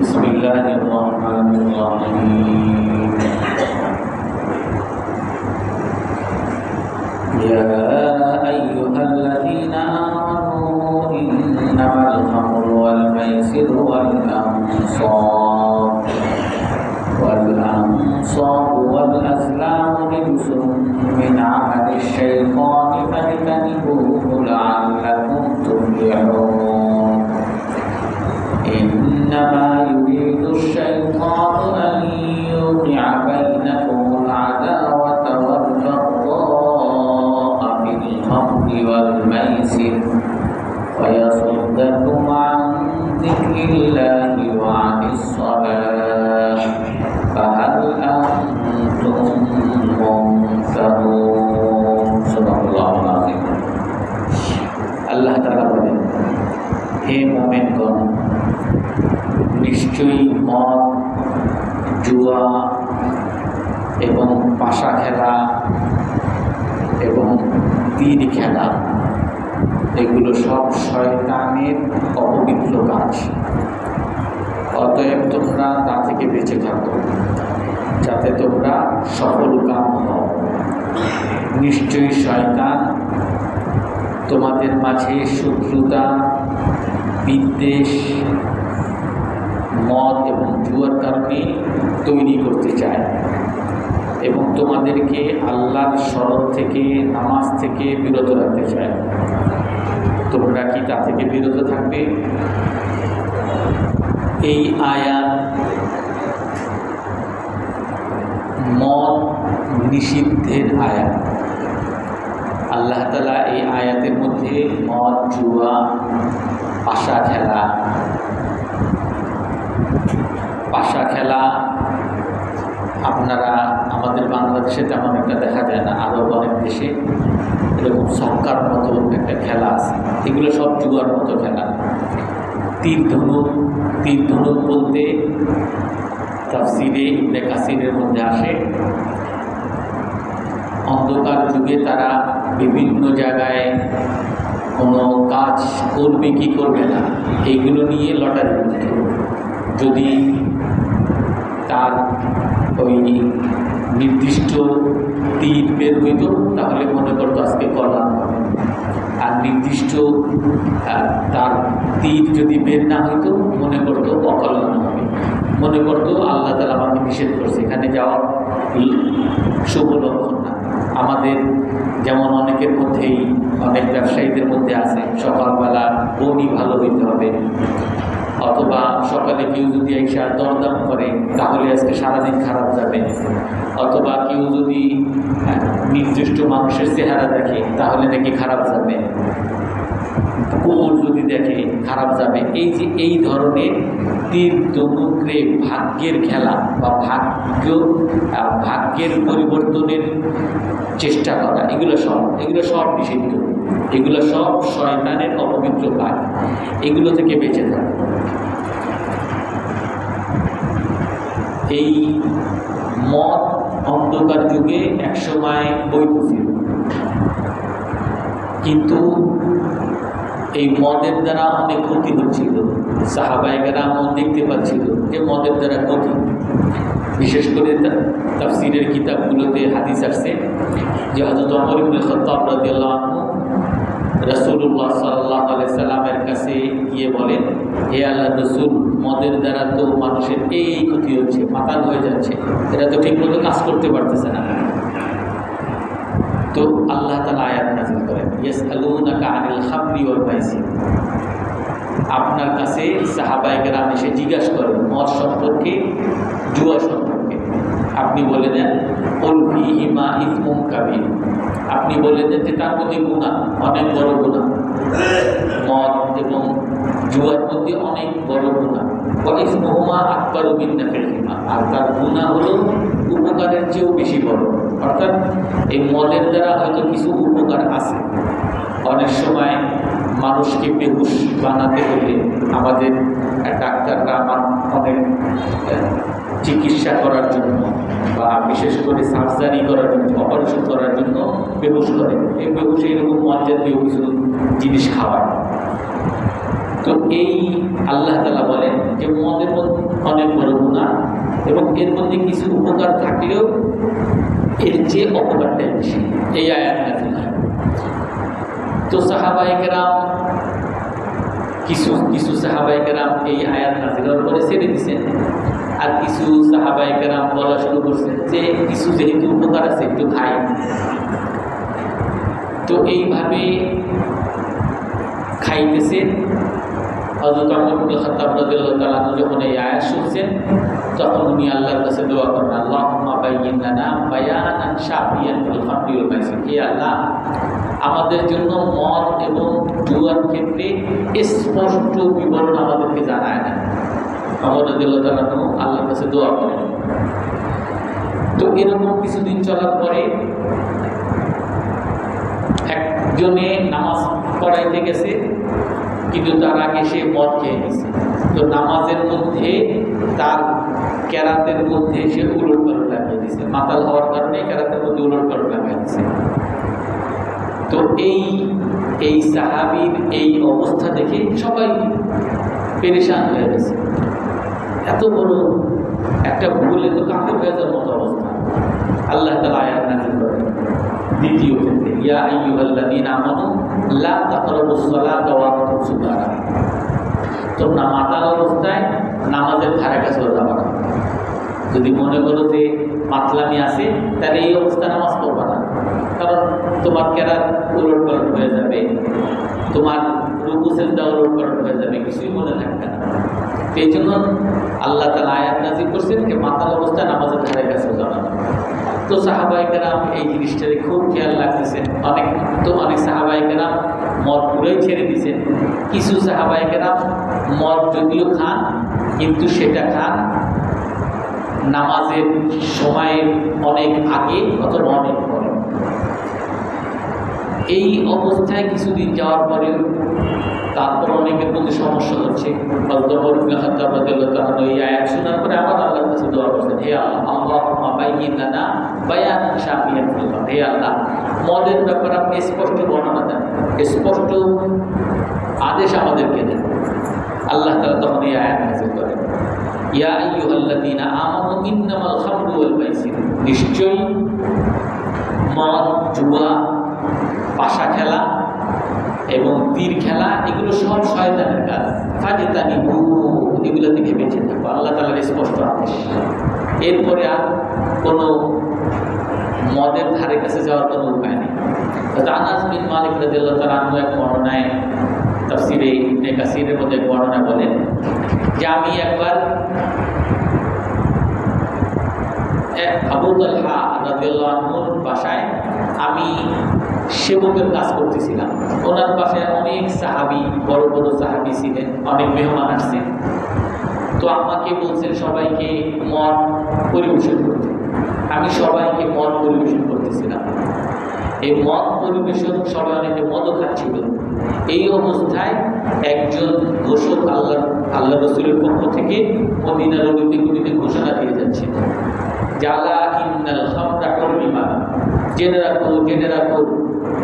بسم الله الرحمن الرحيم. يا أيها الذين آمنوا إنما الخمر والميسر والأنصار والأنصار والأزلام من عمل الشيطان. إنما নিশ্চয়ই মদ, জুয়া এবং পাশা খেলা এবং তীর খেলা, এগুলো সব শয়তানের অপবিত্র কাজ। অতএব তোমরা তা থেকে বেঁচে থাকো, যাতে তোমরা সফল কাম হও। নিশ্চয়ই শয়তান তোমাদের মাঝে শত্রুতা, বিদ্বেষ মদ এবং জুয়ার কারণে তৈরি করতে চায়। এবং তোমাদেরকে আল্লাহর স্মরণ থেকে, নামাজ থেকে বিরত রাখতে চায়। তোমরা কি তা থেকে বিরত থাকবে? এই আয়াত মদ নিষিদ্ধের আয়াত। আল্লাহ তালা এই আয়াতের মধ্যে মদ, জুয়া, পাশা খেলা পাশা খেলা, আপনারা আমাদের বাংলাদেশে তেমন একটা দেখা যায় না আরও অনেক দেশে এরকম সক্কার মতো একটা খেলা আছে। এগুলো সব জুয়ার মতো খেলা। তীর ধনুক তীর ধনুক বলতে তাফসিরে ইবনে কাসিরের মধ্যে আসে। অন্ধকার যুগে তারা বিভিন্ন জায়গায় কোনো কাজ করবে কি করবে না, এইগুলো নিয়ে লটারি যদি তার ওই নির্দিষ্ট তীর বের হইত তাহলে মনে করতো আজকে কল্যাণ হবে আর নির্দিষ্ট তার তীর যদি বের না হইতো, মনে করতো অকল্যাণ হবে। মনে করতো আল্লাহ তালা আমাকে নিষেধ করছে, এখানে যাওয়ার ল- শুভ লক্ষণ না। আমাদের যেমন অনেকের মধ্যেই, অনেক ব্যবসায়ীদের মধ্যে আছে, সকালবেলা বনি ভালো হইতে হবে। অথবা সকালে কেউ যদি এসে দরদাম করে, তাহলে আজকে সারাদিন খারাপ যাবে। অথবা কেউ যদি নির্দিষ্ট মানুষের চেহারা দেখে, তাহলে নাকি খারাপ যাবে। কুকুর যদি দেখে, খারাপ যাবে। এই যে, এই ধরনের তীর দনুক্রে ভাগ্যের খেলা বা ভাগ্য ভাগ্যের পরিবর্তনের চেষ্টা করা, এগুলো সব এগুলো সব নিষিদ্ধ। এগুলো সব শয়তানের অপবিত্র কাজ। এগুলো থেকে বেঁচে থাকে। এই মদ অন্ধকার যুগে একসময় বৈধ ছিল কিন্তু এই মদের দ্বারা অনেক ক্ষতি হচ্ছিল। সাহাবাইকেরা মন দেখতে পাচ্ছিল যে মদের দ্বারা ক্ষতি। বিশেষ করে তাফসিরের কিতাবগুলোতে হাদিস আসছে যে হজরত অমর ইবনে খত্তাব রাদিয়াল্লাহু রসুল্লাহ সাল্লাহ সাল্লামের কাছে গিয়ে বলেন হে আল্লাহ রসুল, মদের দ্বারা তো মানুষের এই ক্ষতি হচ্ছে, মাতাল হয়ে যাচ্ছে, এরা তো ঠিকমতো কাজ করতে পারতেছে না। তো আল্লাহ তালা আয়াত নাজিল করেন ইয়েস আলুনাকা আনিল খামরি ওয়াল মাইসির। আপনার কাছে সাহাবাইকেরাম এসে জিজ্ঞাসা করেন, মদ সম্পর্কে, জুয়া সম্পর্কে? আপনি বলে দেন অল্পি হিমা ইসমুম কাবির। আপনি বলে যে তার প্রতি গুণা, অনেক বড় গুণা। মদ এবং জুয়ার প্রতি অনেক বড় গুণা। ইসমুহমা আকবর বিন্নাফের হিমা। আর তার গুণা হলো উপকারের চেয়েও বেশি বড়। অর্থাৎ এই মদের দ্বারা হয়তো কিছু উপকার আছে। অনেক সময় মানুষকে বেহুশ বানাতে হলে আমাদের ডাক্তাররা আমার আহ, চিকিৎসা করার জন্য বা বিশেষ করে সার্জারি করার জন্য অপারেশন করার জন্য বেহুশ করে। এই বেহুশ এরকম মদ জাতীয় কিছু জিনিস খাওয়ায়। তো এই আল্লাহ তালা বলেন যে মদের মধ্যে অনেক বড় গুণা এবং এর মধ্যে কিছু উপকার থাকলেও এর চেয়ে অপকারটা বেশি। এই আয়াত। তো সাহাবাহিকেরাম কিছু কিছু সাহাবাহিকেরাম এই আয়াত নাজিলের পরে ছেড়ে দিছেন আর কিছু সাহাবাহিকেরাম বলা শুরু করছেন যে, কিছু যেহেতু উপকার আছে, একটু খাই তো এইভাবে খাইতেছেন হজরত আমরুল যখন এই আয়াত শুনছেন, তখন উনি আল্লাহর কাছে দোয়া করেন আল্লাহুম্মা বাইয়িন লানা আল্লাহ আমাদের জন্য মদ এবং জুয়ার ক্ষেত্রে স্পষ্ট বিবরণ আমাদেরকে জানায় না। তাআলা আনহু আল্লাহর কাছে দোয়া করেন। তো এরকম কিছুদিন চলার পরে একজনে নামাজ পড়াইতে গেছে, কিন্তু তার আগে সে মদ খেয়ে গেছে তো নামাজের মধ্যে তার ক্যারাতের মধ্যে সে উলট পালট লাগিয়ে দিছে। মাতাল হওয়ার কারণে ক্যারাতের মধ্যে উলট পালট লাগিয়ে দিছে। তো এই এই সাহাবির এই অবস্থা দেখে সবাই পেরেশান হয়ে গেছে। এত বড় একটা ভুলে তো কাকে হয়ে মতো অবস্থা। আল্লাহ তালা আয়াত নাজিল করেন। দ্বিতীয় ক্ষেত্রে, ইয়া আইয়ুহাল্লাযীনা আমানু লা তাকরাবুস সালাতা ওয়া আনতুম সুকারা তোমরা মাতাল অবস্থায় নামাজের ধারে কাছে যাবা যদি মনে করো যে মাতলামি আছে, তাহলে এই অবস্থায় নামাজ পড়বা না। কারণ তোমার কেরাত উলট পালট হয়ে যাবে। তোমার রুকু সেজদা উলট পালট হয়ে যাবে, কিছুই মনে থাকবে না। এই জন্য আল্লাহ তালা আয়াত নাজির করছেন যে মাতাল অবস্থা নামাজের ধারে কাছে যাওয়া না তো সাহাবাহিকেরাম এই জিনিসটারে খুব খেয়াল রাখতেছেন। অনেক তো অনেক সাহাবাহিকেরাম মদ পুরোই ছেড়ে দিয়েছেন। কিছু সাহাবাহিকেরাম মদ যদিও খান, কিন্তু সেটা খান নামাজের সময়ের অনেক আগে অথবা অনেক এই অবস্থায় কিছুদিন যাওয়ার পরেও তারপর অনেকের মধ্যে সমস্যা হচ্ছে। এই আয়াত শোনার পরে আবার আল্লাহর কাছে দোয়া করছেন হে আল্লাহ আল্লাহ বাইয়িন বায়ান শাফিয়ান হে আল্লাহ, মদের ব্যাপারে আপনি স্পষ্ট বর্ণনা দেন, স্পষ্ট আদেশ আমাদেরকে দেন। আল্লাহ তাআলা তখন এই আয়াত নাযিল করেন। ইয়া আইয়ুহাল্লাযীনা আমানু ইন্নামাল খামরু ওয়াল নিশ্চয়ই মদ, জুয়া পাশা খেলা এবং তীর খেলা, এগুলো সব শয়তানের কাজ। ফাজেতানি এগুলো থেকে বেঁচে থাকব আল্লাহ তালার স্পষ্ট আদেশ। এরপরে আর কোনো মদের ধারে কাছে যাওয়ার কোনো উপায় নেই। আনাস বিন মালিক রাদিয়াল্লাহু তাআলা আনহু এক বর্ণনায়, তাফসিরে ইবনে কাসিরের মধ্যে বর্ণনা বলেন যে আমি একবার এক আবু তালহা আনহুর বাসায় আমি সেবকের কাজ করতেছিলাম। ওনার পাশে অনেক সাহাবি, বড় বড় সাহাবি ছিলেন, অনেক মেহমান আসছেন। তো আমাকে বলছেন, সবাইকে মন পরিবেশন করতে। আমি সবাইকে মন পরিবেশন করতেছিলাম। এই মদ পরিবেশন সবাই অনেকে মদও খাচ্ছিল। এই অবস্থায় একজন ঘোষক আল্লাহ আল্লাহ রসুলের পক্ষ থেকে মদিনা রবিতে গুলিতে ঘোষণা দিয়ে যাচ্ছে। জালা ইন্নাল কর্মী কর্মিমা জেনে রাখো জেনে রাখো।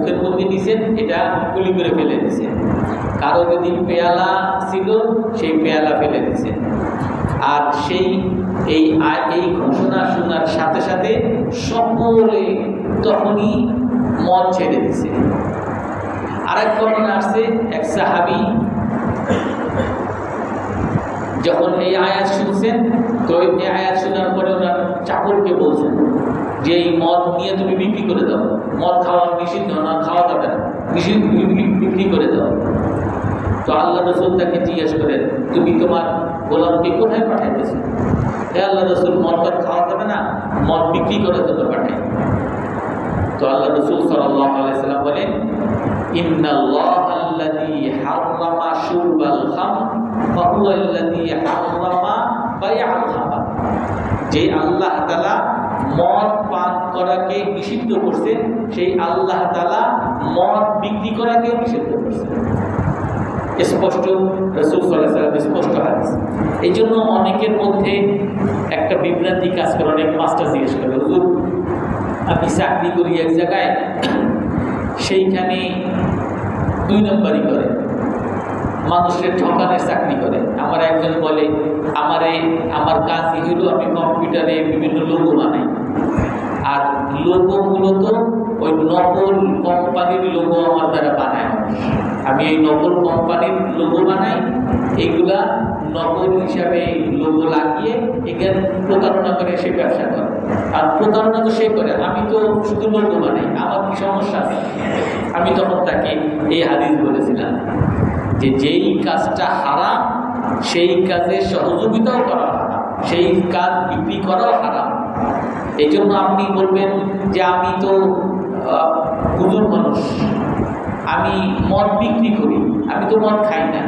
মুখের মধ্যে নিছেন এটা গুলি করে ফেলে দিছেন কারও যদি পেয়ালা ছিল, সেই পেয়ালা ফেলে দিছেন আর সেই, এই এই ঘোষণা শোনার সাথে সাথে সকলে তখনই মদ ছেড়ে দিছে। আরেক বর্ণনা আসছে, এক সাহাবি যখন এই আয়াত শুনছেন, তো এই আয়াত শোনার পরে ওনার চাকরকে বলছেন যে এই মদ নিয়ে তুমি বিক্রি করে দাও। মদ খাওয়া নিষিদ্ধ না, খাওয়া যাবে না। নিষিদ্ধ বিক্রি করে দাও। তো আল্লাহ রসুল তাকে জিজ্ঞেস করেন, তুমি তোমার গোলামকে কোথায় পাঠাইতেছো? হে আল্লাহ রসুল, মদ খাওয়া যাবে না, মদ বিক্রি করার জন্য পাঠাই। তো আল্লাহ রসুল সাল্লাম বলেন বাইআল খামর। যে আল্লাহ তাআলা মদ পান করাকে নিষিদ্ধ করছেন সেই আল্লাহ তাআলা মদ বিক্রি করাকে নিষিদ্ধ করছেন স্পষ্ট স্পষ্ট হাদিস। এই জন্য অনেকের মধ্যে একটা বিভ্রান্তি কাজ করে, অনেক মাস্টার জিজ্ঞেস করে, হুজুর আমি চাকরি করি এক জায়গায়, সেইখানে দুই নম্বরই করে। মানুষের ঠকানের চাকরি করে। আমার একজন বলে আমারে, আমার কাজ হলো আমি কম্পিউটারে বিভিন্ন লোগো বানাই। আর লোগো মূলত ওই নকল কোম্পানির লোগো আমার দ্বারা বানায়। আমি এই নকল কোম্পানির লোগো বানাই, এগুলা নকল হিসাবে লোগো লাগিয়ে এখানে প্রতারণা করে সে ব্যবসা করে। আর প্রতারণা তো সে করে, আমি তো শুধু লোগো বানাই, আমার কি সমস্যা আছে? আমি তখন তাকে এই হাদিস বলেছিলাম যে যেই কাজটা হারাম সেই কাজে সহযোগিতাও করা সেই কাজ বিক্রি করাও হারাম। এই জন্য আপনি বলবেন যে আমি তো হুজুর মানুষ, আমি মদ বিক্রি করি, আমি তো মদ খাই না।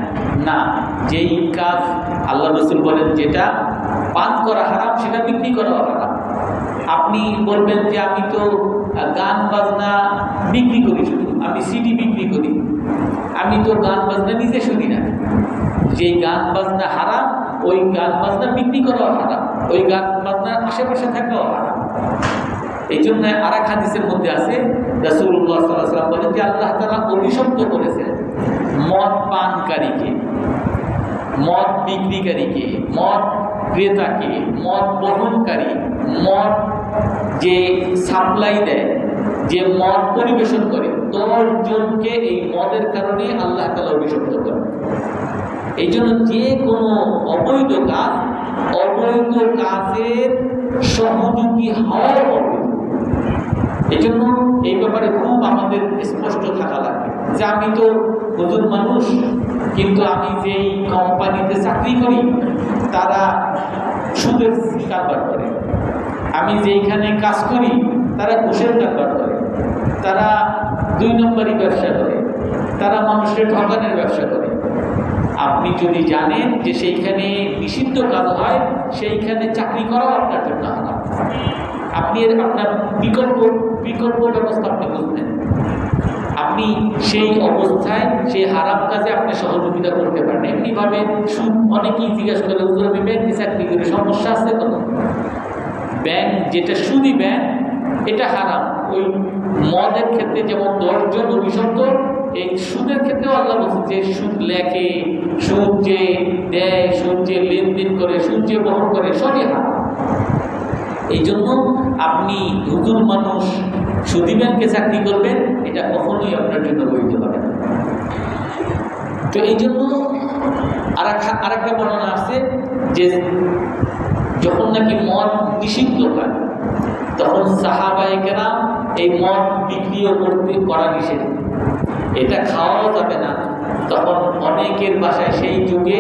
না, যেই কাজ আল্লাহ রসুল বলেন যেটা পান করা হারাম, সেটা বিক্রি করাও হারাম। আপনি বলবেন যে আমি তো গান বাজনা বিক্রি করি শুধু, আমি সিডি বিক্রি করি। আমি তো গান বাজনা নিজে শুনি না। যেই গান বাজনা হারাম, ওই গান বাজনা বিক্রি করাও হারাম, ওই গান বাজনার আশেপাশে থাকাও হারাম। এই জন্য আর এক হাদিসের মধ্যে আছে বলেন যে আল্লাহ তাআলা অভিশপ্ত করেছেন মদ পানকারীকে, মদ বিক্রিকারীকে, মদ ক্রেতাকে, মদ বহনকারী, মদ যে সাপ্লাই দেয়, যে মদ পরিবেশন করে দশ জনকে এই মদের কারণে আল্লাহ তালা অভিশপ্ত করেন। এই জন্য যে কোনো অবৈধ কাজ, অবৈধ কাজের সহযোগী হওয়ার এই জন্য এই ব্যাপারে খুব আমাদের স্পষ্ট থাকা লাগবে যে আমি তো নতুন মানুষ, কিন্তু আমি যেই কোম্পানিতে চাকরি করি, তারা সুদের কারবার করে। আমি যেইখানে কাজ করি, তারা ঘুষের কারবার করে। তারা দুই নম্বরই ব্যবসা করে। তারা মানুষের ঠকানের ব্যবসা করে। আপনি যদি জানেন যে সেইখানে নিষিদ্ধ কাজ হয়, সেইখানে চাকরি করাও আপনার জন্য হারাম। আপনি এর আপনার বিকল্প বিকল্প ব্যবস্থা আপনি বুঝবেন আপনি সেই অবস্থায়, সেই হারাম কাজে আপনি সহযোগিতা করতে পারেন। এমনিভাবে সুদ অনেকেই জিজ্ঞাসা করে, হুজুর আমি ব্যাংকে চাকরি করে সমস্যা আছে কোনো ব্যাংক যেটা সুদি ব্যাংক, এটা হারাম। ওই মদের ক্ষেত্রে যেমন দশজন অভিশপ্ত এই সুদের ক্ষেত্রেও আল্লাহ বলছে যে সুদ লেখে, সুদ যে দেয়, সুদ যে লেনদেন করে, সুদ যে বহন করে, সবই হারাম। এই জন্য আপনি নতুন মানুষ সুদী ব্যাংকে চাকরি করবেন, এটা কখনোই আপনার জন্য বৈধ হবে না। তো এই জন্য আর একটা আর একটা বর্ণনা আছে যে যখন নাকি মদ নিষিদ্ধ হয়, তখন সাহাবাহিকেরা এই মদ বিক্রিও করতে, করা নিষেধ এটা খাওয়াও যাবে না। তখন অনেকের বাসায় সেই যুগে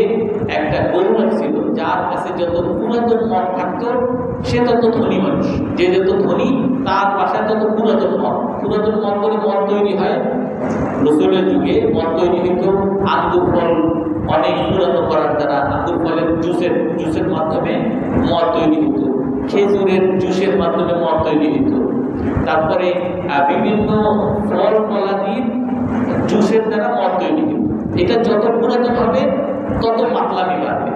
একটা গরু ছিল, যার কাছে যত পুরাতন মদ থাকতো, সে তত ধনী মানুষ। যে যত ধনী, তার বাসায় তত পুরাতন মদ। পুরাতন মদ করে মদ তৈরি হয়। রসুলের যুগে মদ তৈরি হইতো। আঙ্গুর ফল অনেক পুরানো করার দ্বারা আঙ্গুর ফলের জুসের জুসের মাধ্যমে মদ তৈরি হতো খেজুরের জুসের মাধ্যমে মদ তৈরি হতো তারপরে বিভিন্ন ফল ফলাদির জুসের দ্বারা মদ তৈরি হতো এটা যত পুরাতন হবে, তত পাতলামি বাড়বে।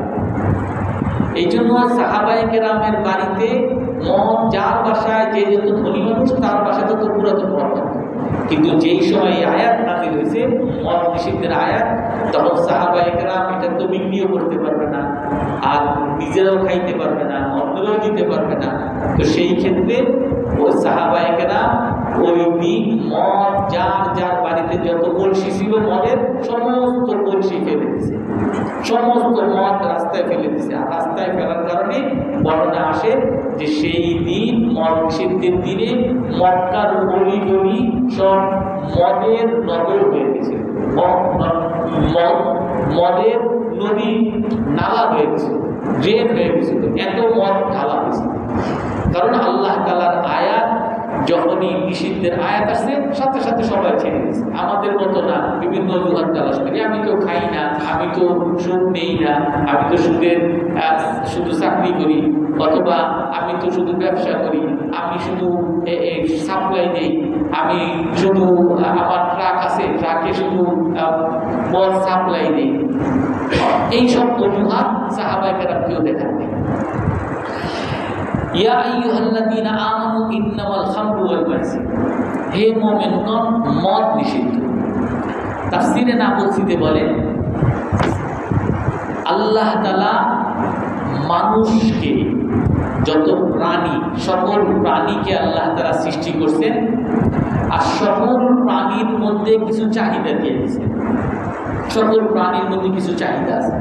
এই জন্য সাহাবাই কেরামের বাড়িতে মদ, যার বাসায় যে যত ধনী মানুষ, তার বাসায় তত পুরাতন মদ কিন্তু যেই সময় আয়াত নাজিল হয়েছে, মদ নিষিদ্ধের আয়াত, তখন সাহাবাই কেরাম এটা তো বিক্রিও করতে পারবে না, আর নিজেরাও খাইতে পারবে না অন্যরাও দিতে পারবে না। তো সেই ক্ষেত্রে ওই সাহাবাই কেরাম ওই দিন মদ, যার যার বাড়িতে যত কলসি ছিল, মদের সমস্ত কলসি ফেলে দিয়েছে সমস্ত মদ রাস্তায় ফেলে দিছে। আর রাস্তায় ফেলার কারণে বর্ণনা আসে যে সেই দিন মদ নিষিদ্ধের দিনে মক্কার গলি গলি সব মদের নগর হয়ে গেছে। মদ- মদ, মদের নদী নালা হয়ে গেছে, ড্রেন হয়ে গেছিল এত মদ ঢালা হয়েছে। কারণ আল্লাহ তালার আয়াত যখনই নিষিদ্ধের আয়াত আসছে সাথে সাথে সবাই ছেড়ে দিচ্ছে আমাদের মতো না, বিভিন্ন অজুহাত তালাশ করি। আমি তো খাই না, আমি তো সুদ নেই না, আমি তো সুদের শুধু চাকরি করি, অথবা আমি তো শুধু ব্যবসা করি, আমি শুধু সাপ্লাই নেই, আমি শুধু, আমার ট্রাক আছে ট্রাকে শুধু মদ সাপ্লাই নেই। এইসব অজুহাত সাহাবাহিকেরা কেউ দেখান নেই ইয়া আল্লাহ মানুষকে যত প্রাণী, সকল প্রাণীকে আল্লাহ তাআলা সৃষ্টি করছেন, আর সকল প্রাণীর মধ্যে কিছু চাহিদা দিয়ে দিয়েছেন। সকল প্রাণীর মধ্যে কিছু চাহিদা আছে।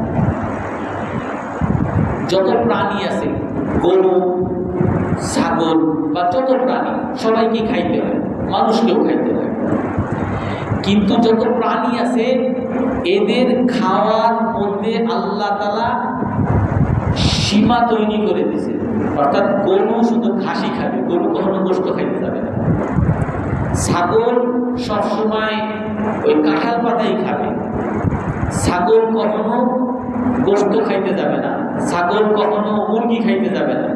যত প্রাণী আছে, গরু ছাগল বা যত প্রাণী সবাইকে খাইতে হয়, মানুষকেও খাইতে হয়। কিন্তু যত প্রাণী আছে, এদের খাওয়ার মধ্যে আল্লাহ তালা সীমা তৈরি করে দিয়েছে। অর্থাৎ গরু শুধু ঘাসি খাবে, গরু কখনো গোস্ত খাইতে যাবে না। ছাগল সবসময় ওই কাঁঠাল পাতাই খাবে। ছাগল কখনো গোস্ত খাইতে যাবে না। ছাগল কখনো মুরগি খাইতে যাবে না।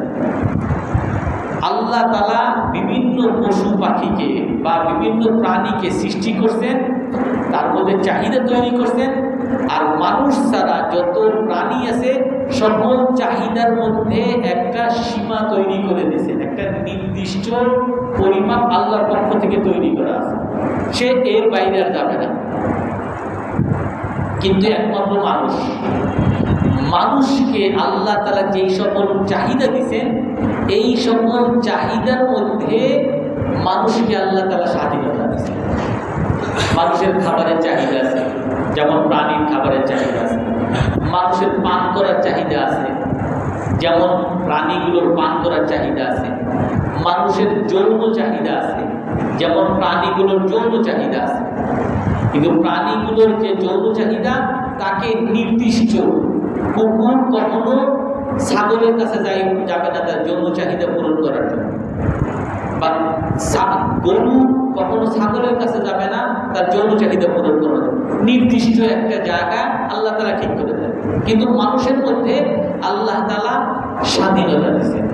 আল্লাহ তালা বিভিন্ন পশু পাখিকে বা বিভিন্ন প্রাণীকে সৃষ্টি করছেন, তার মধ্যে চাহিদা তৈরি করছেন, আর মানুষ ছাড়া যত প্রাণী আছে, সকল চাহিদার মধ্যে একটা সীমা তৈরি করে দিয়েছেন, একটা নির্দিষ্ট পরিমাপ আল্লাহর পক্ষ থেকে তৈরি করা আছে। সে এর বাইরে আর যাবে না। কিন্তু একমাত্র মানুষ। মানুষকে আল্লাহ তালা যেই সকল চাহিদা দিছেন এই সকল চাহিদার মধ্যে মানুষকে আল্লাহ তালা স্বাধীনতা দিচ্ছেন মানুষের খাবারের চাহিদা আছে, যেমন প্রাণীর খাবারের চাহিদা আছে, মানুষের পান করার চাহিদা আছে, যেমন প্রাণীগুলোর পান করার চাহিদা আছে, মানুষের যৌন চাহিদা আছে, যেমন প্রাণীগুলোর যৌন চাহিদা আছে। কিন্তু প্রাণীগুলোর যে যৌন চাহিদা, তাকে নির্দিষ্ট কুকুর, কখনো ছাগলের কাছে যাই যাবে না তার যৌন চাহিদা পূরণ করার জন্য। বা গরু কখনো ছাগলের কাছে যাবে না, তার যৌন চাহিদা পূরণ করার জন্য। নির্দিষ্ট একটা জায়গা আল্লাহ তালা ঠিক করে দেন। কিন্তু মানুষের মধ্যে আল্লাহ তালা স্বাধীনতা দিচ্ছেন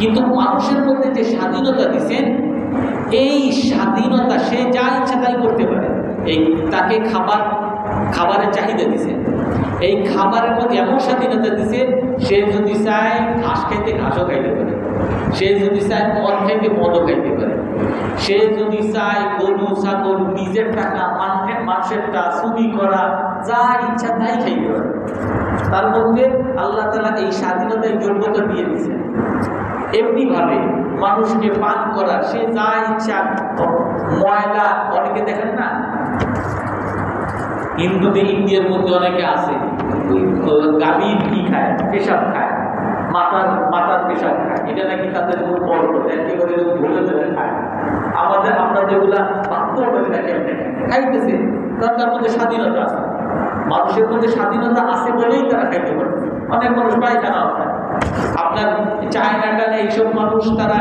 কিন্তু মানুষের মধ্যে যে স্বাধীনতা দিচ্ছেন এই স্বাধীনতা সে যা ইচ্ছা তাই করতে পারে। এই তাকে খাবার, খাবারের চাহিদা দিছে এই খাবারের মধ্যে এমন স্বাধীনতা দিছে, সে যদি চায় ঘাস খাইতে ঘাসও খাইতে পারে। সে যদি চায় মদ খাইতে মদও খাইতে পারে। সে যদি চায় গরু, ছাগল, নিজের টাকা, মানুষের মানুষেরটা চুরি করা, যা ইচ্ছা তাই খাইতে পারে। তার মধ্যে আল্লাহ তালা এই স্বাধীনতার যোগ্যতা দিয়ে দিয়েছেন। এমনিভাবে মানুষকে পান করা, সে যা ইচ্ছা, ময়লা, অনেকে দেখেন না হিন্দুদের ইন্ডিয়ার মধ্যে অনেকে আছে। তো গাভীর কি খায়? পেশাব খায়। মাতার মাতার পেশাব খায়। এটা নাকি তাদের খুব বড় একেবারে ভুলে ধরে খায়। আমাদের, আমরা যেগুলা বাধ্য করে দেখে খাইতেছে, তার তার মধ্যে স্বাধীনতা আছে। মানুষের মধ্যে স্বাধীনতা আছে বলেই তারা খাইতে পারে। অনেক মানুষ পায়খানা খায় আপনার চায়না টানে এইসব মানুষ তারা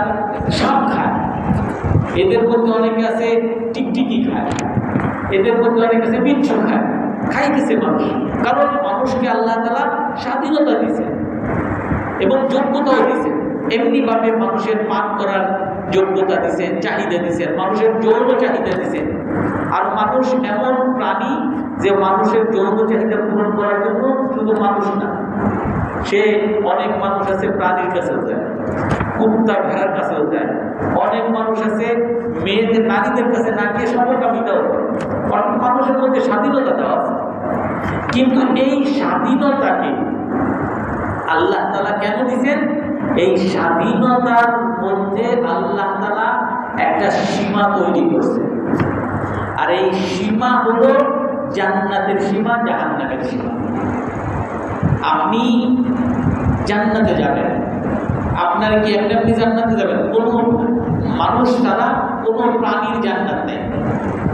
সব খায়। এদের মধ্যে অনেকে আছে টিকটিকি খায়। এদের মধ্যে অনেকে আছে বিচ্ছু খায়। খাইতেছে মানুষ। কারণ মানুষকে আল্লাহ তালা স্বাধীনতা দিছে এবং যোগ্যতাও দিছে এমনিভাবে মানুষের পান করার যোগ্যতা দিছেন চাহিদা দিছেন মানুষের যৌন চাহিদা দিছেন আর মানুষ এমন প্রাণী যে মানুষের যৌন চাহিদা পূরণ করার জন্য শুধু মানুষ না, সে অনেক মানুষ আছে প্রাণীর কাছেও যায় কুত্তা ভেড়ার কাছেও যায়। অনেক মানুষ আছে মেয়েদের নারীদের কাছে না গিয়ে সমকামিতাও করে। অনেক মানুষের মধ্যে স্বাধীনতা দেওয়া কিন্তু এই স্বাধীনতাকে আল্লাহ তালা কেন দিচ্ছেন এই স্বাধীনতার মধ্যে আল্লাহ তালা একটা সীমা তৈরি করছে আর এই সীমা হলো জান্নাতের সীমা জাহান্নাতের সীমা। আপনি জান্নাতে যাবেন। আপনার কি এমনি আপনি জান্নাতে যাবেন? কোনো মানুষ ছাড়া কোনো প্রাণীর জান্নাত নেই।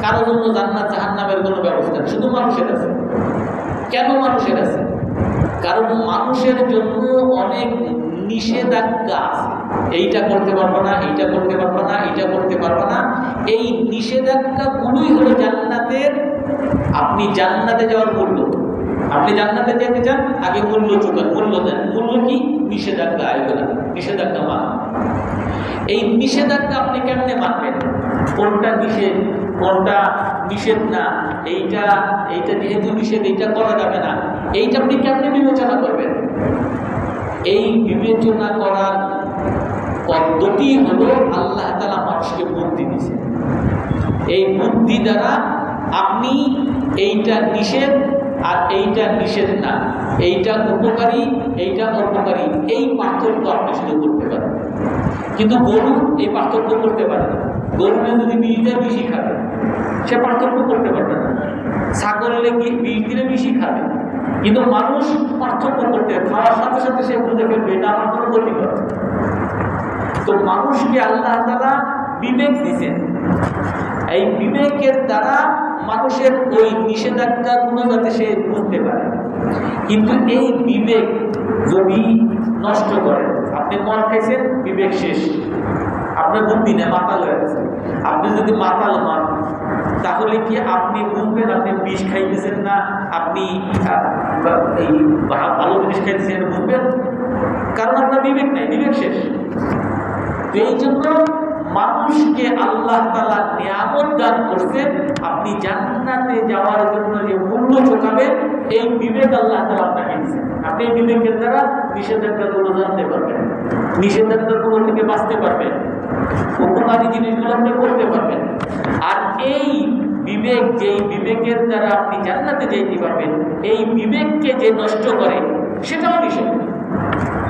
কারও জন্য জান্নাত জাহান্নামের কোনো ব্যবস্থা শুধু মানুষের আছে। কেন মানুষের আছে? কারণ মানুষের জন্য অনেক নিষেধাজ্ঞা আছে। এইটা করতে পারব না, এইটা করতে পারব না, এইটা করতে পারব না। এই নিষেধাজ্ঞাগুলোই হলো জান্নাতের, আপনি জান্নাতে যাওয়ার মূল্য। আপনি জান্নাতে যেতে চান, আগে মূল্য চুকান। মূল্য দেন। মূল্য কি? নিষেধাজ্ঞা এগুলা নিষেধাজ্ঞা মান। এই নিষেধাজ্ঞা আপনি কেমনে মানবেন? কোনটা নিষেধ? কোনটা নিষেধ না, এইটা এইটা যেহেতু নিষেধ, এইটা করা যাবে না, এইটা আপনি কেমনে বিবেচনা করবেন? এই বিবেচনা করার পদ্ধতি হলো আল্লাহ তালা মানুষকে বুদ্ধি দিয়েছে এই বুদ্ধি দ্বারা আপনি এইটা নিষেধ আর এইটা নিষেধ না। এইটা উপকারী, এইটা অপকারী, এই পার্থক্য আপনি শুধু করতে পারেন। কিন্তু গরু এই পার্থক্য করতে পারে না। গরুটা যদি বিষ দেয় বেশি খাবে। সে পার্থক্য করতে পারবে না। ছাগলে বিষ দিলে বেশি খাবে? কিন্তু মানুষ পার্থক্য করতে খাওয়ার সাথে সাথে সে বুঝে ফেলবে, এটা আমার কোনো ক্ষতি করে তো মানুষকে আল্লাহ তারা বিবেক দিছেন এই বিবেকের দ্বারা মানুষের ওই নিষেধাজ্ঞা নিষেধাজ্ঞাগুলো যাতে সে বুঝতে পারে। কিন্তু এই বিবেক যদি নষ্ট করে, আপনি মন খাইছেন, বিবেক শেষ। আপনার বুদ্ধি নেই মাতাল হয়ে গেছে। আপনি যদি মাতাল হন, তাহলে কি আপনি বুঝবেন আপনি বিষ খাইতেছেন না? আপনি এই ভালো জিনিস খাইতেছেন বুঝবেন কারণ আপনার বিবেক নেই, বিবেক শেষ। তো এই জন্য মানুষকে আল্লাহ তালা নিয়ামত দান করছেন আপনি জান্নাতে যাওয়ার জন্য যে মূল্য চোখাবেন এই বিবেক আল্লাহ তালা আপনাকে দিচ্ছেন আপনি এই বিবেকের দ্বারা নিষেধাজ্ঞাগুলো জানতে পারবেন। নিষেধাজ্ঞাগুলো থেকে বাঁচতে পারবেন, উপকারী জিনিসগুলো আপনি করতে পারবেন। আর এই বিবেক, যেই বিবেকের দ্বারা আপনি জান্নাতে যেতে পারবেন, এই বিবেককে যে নষ্ট করে, সেটাও নিষেধ।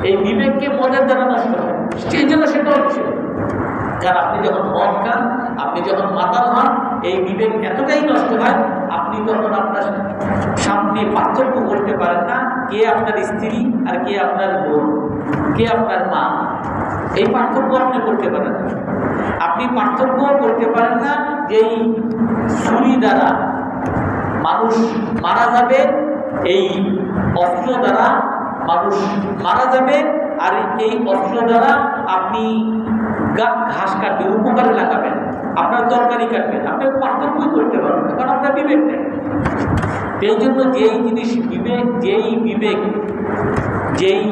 এই বিবেককে মনের দ্বারা নষ্ট হয় সেই জন্য সেটাও নিষেধ। কারণ আপনি যখন মদ খান আপনি যখন মাতাল হন, এই বিবেক এতটাই নষ্ট হয়, আপনি তখন আপনার সামনে পার্থক্য করতে পারেন না, কে আপনার স্ত্রী আর কে আপনার বোন কে আপনার মা? এই পার্থক্য আপনি করতে পারেন আপনি পার্থক্য করতে পারেন না যে এই ছুরি দ্বারা মানুষ মারা যাবে, এই অস্ত্র দ্বারা মানুষ মারা যাবে, আর এই অস্ত্র দ্বারা আপনি ঘাস কাটবেন, উপকারে লাগাবেন, আপনার তরকারি কাটবেন। আপনি পার্থক্যই করতে পারবেন কারণ আপনার বিবেক নেই। এই জন্য যেই জিনিস বিবেক, যেই বিবেক, যেই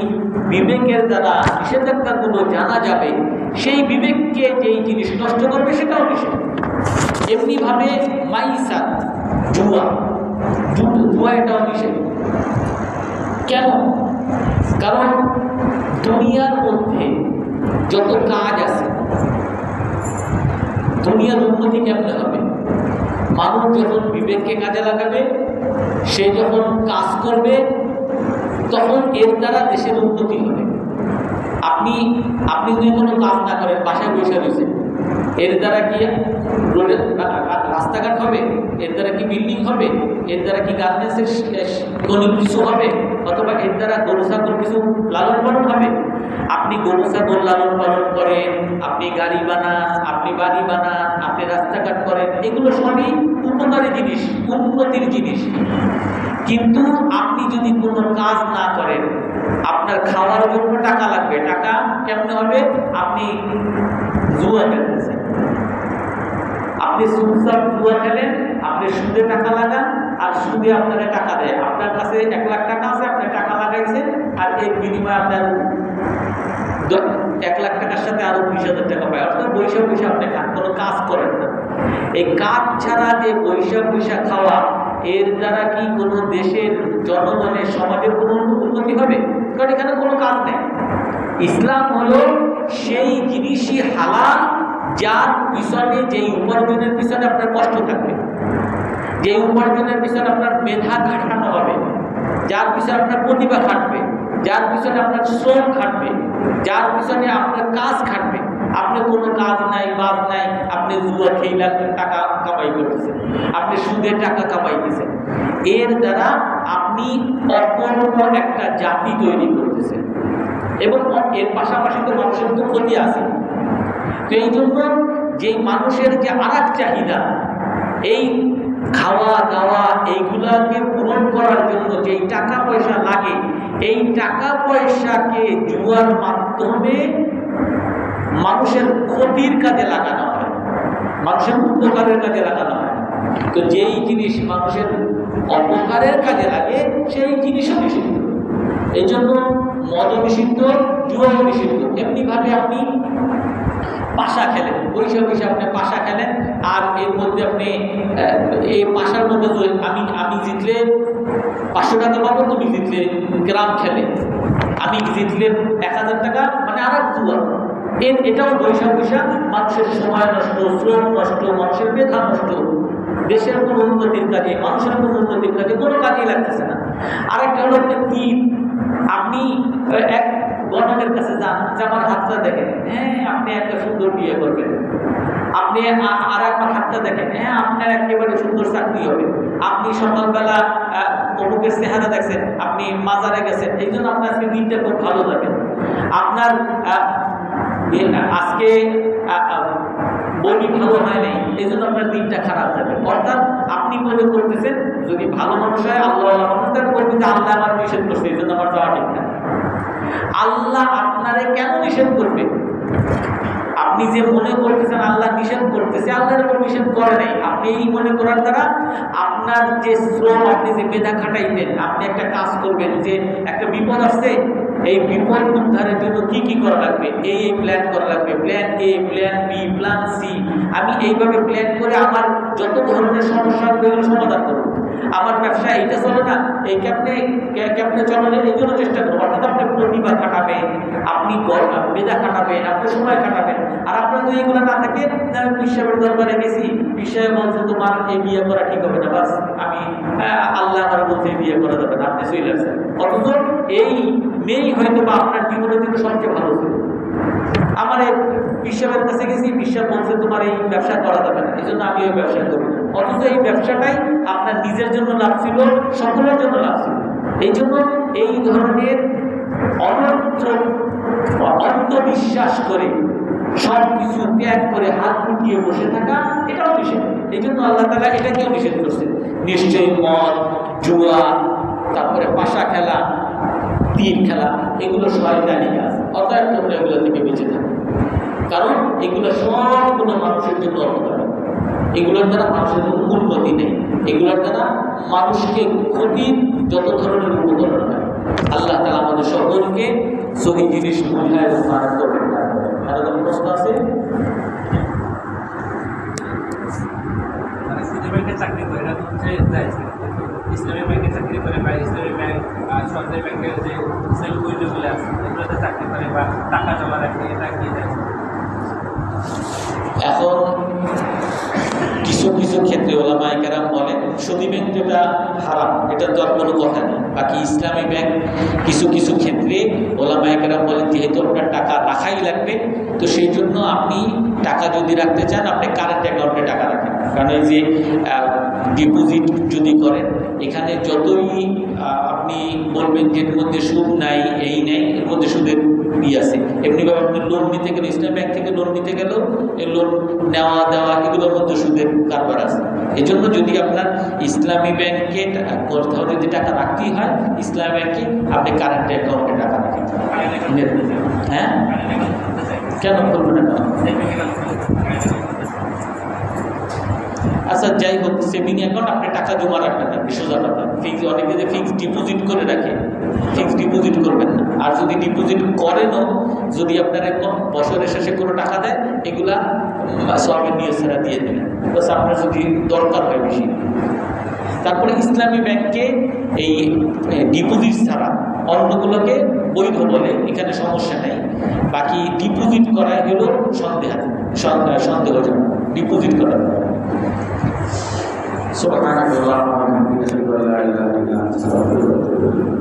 বিবেকের দ্বারা নিষেধাজ্ঞাগুলো জানা যাবে, সেই বিবেককে যেই জিনিস নষ্ট করবে সেটাও নিষেধ। এমনিভাবে মাইসা, জুয়া জুয়া এটাও নিষেধ। কেন? কারণ দুনিয়ার মধ্যে যত কাজ আছে, দুনিয়ার উন্নতি কেমনে হবে? মানুষ যখন বিবেককে কাজে লাগাবে, সে যখন কাজ করবে তখন এর দ্বারা দেশের উন্নতি হবে। আপনি আপনি যদি কোনো কাজ না করেন, বাসায় বসে রয়েছেন, এর দ্বারা কি রোডে রা- রা- রাস্তাঘাট হবে? এর দ্বারা কি বিল্ডিং হবে? এর দ্বারা কি গার্মেন্টসের কোনো কিছু হবে? অথবা এর দ্বারা গরু, ছাগল কিছু লালন পালন হবে? আপনি গরু ছাগল লালন পালন করেন, আপনি গাড়ি বানান, আপনি বাড়ি বানান, আপনি রাস্তাঘাট করেন, এগুলো সবই উপকারী জিনিস, উন্নতির জিনিস। কিন্তু আপনি যদি কোনো কাজ না করেন, আপনার খাওয়ার জন্য টাকা লাগবে। টাকা কেমনে হবে? আপনি জুয়া খেলতেছেন। আপনি সুদসাপ জুয়া খেলেন, আপনি সুদে টাকা লাগান, আর সুদে আপনাকে টাকা দেয়। আপনার কাছে এক লাখ টাকা আছে, আপনি টাকা লাগাইছেন, আর এর বিনিময়ে আপনার এক লাখ টাকার সাথে আরও বিশ হাজার টাকা পায়। অর্থাৎ বৈশাখ বৈশাখ আপনি খান কোনো কাজ করেন না। এই কাজ ছাড়া যে বৈশাখ বৈশাখ খাওয়া, এর দ্বারা কি কোনো দেশের জনগণের সমাজের কোনো উন্নতি হবে? কারণ এখানে কোনো কাজ নেই। ইসলাম হলো সেই জিনিসই হালাল, যার পিছনে যেই উপার্জনের পিছনে আপনার কষ্ট থাকবে। যে উপার্জনের পিছনে আপনার মেধা খাটানো হবে, যার পিছনে আপনার প্রতিভা খাটবে। যার পিছনে আপনার শ্রম খাটবে, যার পিছনে আপনার কাজ খাটবে, আপনি কোনো কাজ নাই, বাদ নাই, আপনি জুয়া খেলা টাকা কামাই করতেছেন, আপনি সুদের টাকা কামাই কামাইতেছেন। এর দ্বারা আপনি অপূর্ব একটা জাতি তৈরি করতেছেন। এবং এর পাশাপাশি তো মানুষের তো ক্ষতি আছে। তো এই জন্য যে মানুষের যে আর চাহিদা, এই খাওয়া দাওয়া, এইগুলাকে পূরণ করার টাকা পয়সা লাগে, এই টাকা পয়সাকে জুয়ার মাধ্যমে মানুষের ক্ষতির কাজে লাগানো হয়, মানুষের উপকারের কাজে লাগানো হয়। তো যেই জিনিস মানুষের অপকারের কাজে লাগে, সেই জিনিসও নিষিদ্ধ। এই জন্য মদ নিষিদ্ধ, জুয়াও নিষিদ্ধ। এমনিভাবে আপনি পাশা খেলেন বৈশা বৈশা আপনি পাশা খেলেন, আর এর মধ্যে আপনি এই পাশার মধ্যে আমি আমি জিতলে পাঁচশো টাকা পাবো, তুমি জিতলে গ্রাম খেলে। আমি জিতলে এক হাজার টাকা মানে আর এক জুয়া এর এটাও বৈশা বৈশা মানুষের সময় নষ্ট, শ্রম নষ্ট, মানুষের মেধা নষ্ট। দেশের কোনো উন্নতির কাজে, মানুষের কোনো উন্নতির কাজে কোনো কাজেই লাগতেছে না। আরেকটা হলো আপনি তিন আপনি এক গণকের কাছে যান, যে আমার হাতটা দেখেন। হ্যাঁ আপনি একটা সুন্দর বিয়ে করবেন। আপনি আর একবার হাতটা দেখেন। হ্যাঁ আপনার একেবারে সুন্দর চাকরি হবে। আপনি সকালবেলা অমুকের চেহারা দেখছেন, আপনি মাজারে গেছেন, এই জন্য আপনার আজকে দিনটা খুব ভালো যাবে। আপনার আজকে বডি ভালো হয় নাই, এই জন্য আপনার দিনটা খারাপ যাবে। অর্থাৎ আপনি মনে করতেছেন, যদি ভালো মানুষ হয়, আল্লাহ মানুষ তাহলে বলবেন যে আল্লাহ আমার নিষেধ করছে, এই জন্য আমার যাওয়া ঠিক না। আল্লাহ আপনারে কেন নিষেধ করবে? আপনি যে মনে করতেছেন আল্লাহ নিষেধ করতেছে, আল্লাহর উপর নিষেধ করে নাই। আপনি এই মনে করার দ্বারা আপনার যে শ্রম আপনি যে মেধা খাটাইতেন আপনি একটা কাজ করবেন যে একটা বিপদ আসছে, এই বিপদ উদ্ধারের জন্য কি কি করা লাগবে? এই এই প্ল্যান করা লাগবে। Plan A plan B plan C. আমি এইভাবে প্ল্যান করে আমার যত ধরনের সমস্যা সমাধান করব। আমার ব্যবসা এইটা চলে না। এই কেমনে কে- কেমনে চলে এই জন্য চেষ্টা করব। অর্থাৎ আপনি প্রতিভা খাটাবেন, আপনি মেধা খাটাবেন আপনি সময় খাটাবেন। আর আপনার যদি এইগুলো না থাকে আমি দরবারে গেছি। বিশ্বাসে বলছে, তোমার এই বিয়ে করা ঠিক হবে না, বাস। আমি আল্লাহ আমার বলতে বিয়ে করা যাবে না, আপনি চলে আসেন। অথচ এই মেয়েই হয়তো বা আপনার জীবনের জন্য সবচেয়ে ভালো ছিল। আমার এক বিশ্বাসের কাছে গেছি। বিশ্বাস বলছে, তোমার এই ব্যবসা করা যাবে না, এই জন্য আমি ওই ব্যবসা করি অথচ এই ব্যবসাটাই আপনার নিজের জন্য লাভ ছিল সকলের জন্য লাভ ছিল এই জন্য এই ধরনের অনন্ত অন্ধবিশ্বাস করে সব কিছু ত্যাগ করে হাত গুটিয়ে বসে থাকা, এটাও নিষেধ। এই জন্য আল্লাহ তালা এটাকেও নিষেধ করছে নিশ্চয়ই মদ, জুয়া, তারপরে পাশা খেলা, তীর খেলা, এগুলো শয়তানি কাজ। অতএব তোমরা এগুলো থেকে বেঁচে থাকো। কারণ এগুলো সব কোনো মানুষের জন্য অপকারী। এগুলোর দ্বারা মানুষের কোনো উন্নতি নেই। এগুলোর দ্বারা মানুষকে ক্ষতির যত ধরনের উপকরণ হয়। আল্লাহ তালা আমাদের সকলকে সহি জিনিস বুঝায় এবং করবেন আর কোনো প্রশ্ন আছে? মানে চাকরি করে ইসলামী ব্যাংকে চাকরি করে বা ইসলামী ব্যাংক আর সরকারি ব্যাংকের যে সেল উইন্ডোগুলো আছে এগুলোতে চাকরি করে বা টাকা জমা রাখে এটা কি জায়েজ এখন কিছু কিছু ক্ষেত্রে ওলামাই কেরাম বলেন সুদী ব্যাংক যেটা হারাম, এটা তো আর কোনো কথা নেই। বাকি ইসলামী ব্যাংক কিছু কিছু ক্ষেত্রে ওলামাই কেরাম বলেন, যেহেতু আপনার টাকা রাখাই লাগবে, তো সেই জন্য আপনি টাকা যদি রাখতে চান, আপনি কারেন্ট অ্যাকাউন্টে টাকা রাখেন। কারণ এই যে ডিপোজিট যদি করেন, এখানে যতই আপনি বলবেন যে এর মধ্যে সুদ নাই, এই নেই, এর মধ্যে সুদের ই আছে। এমনিভাবে আপনি লোন নিতে গেলে ইসলাম ব্যাংক থেকে লোন নিতে গেলেও এই লোন নেওয়া দেওয়া এগুলোর মধ্যে সুদের কারবার আছে। এই জন্য যদি আপনার ইসলামী ব্যাংকে কোথাও যদি টাকা রাখতেই হয়, ইসলামী ব্যাংকে আপনি কারেন্ট অ্যাকাউন্টে টাকা রাখেন হ্যাঁ? কেন করবেন আচ্ছা যাই হোক সেভিং অ্যাকাউন্ট আপনি টাকা জমা রাখবেন না সোজা কথা ফিক্স অনেকে যে ফিক্সড ডিপোজিট করে রাখে ফিক্সড ডিপোজিট করবেন না আর যদি ডিপোজিট করেনও যদি আপনার এখন বছরের শেষে কোনো টাকা দেয় এগুলা সবের নিয়ে ছাড়া দিয়ে দেবেন বাস আপনার যদি দরকার হয় বেশি তারপরে ইসলামী ব্যাংকে এই ডিপোজিট ছাড়া অন্যগুলোকে বৈধ বলে এখানে সমস্যা নেই বাকি ডিপোজিট করা হলো সন্দেহ সন্দেহজনক ডিপোজিট করা سبحانك اللهم وبحمدك اشهد ان لا اله الا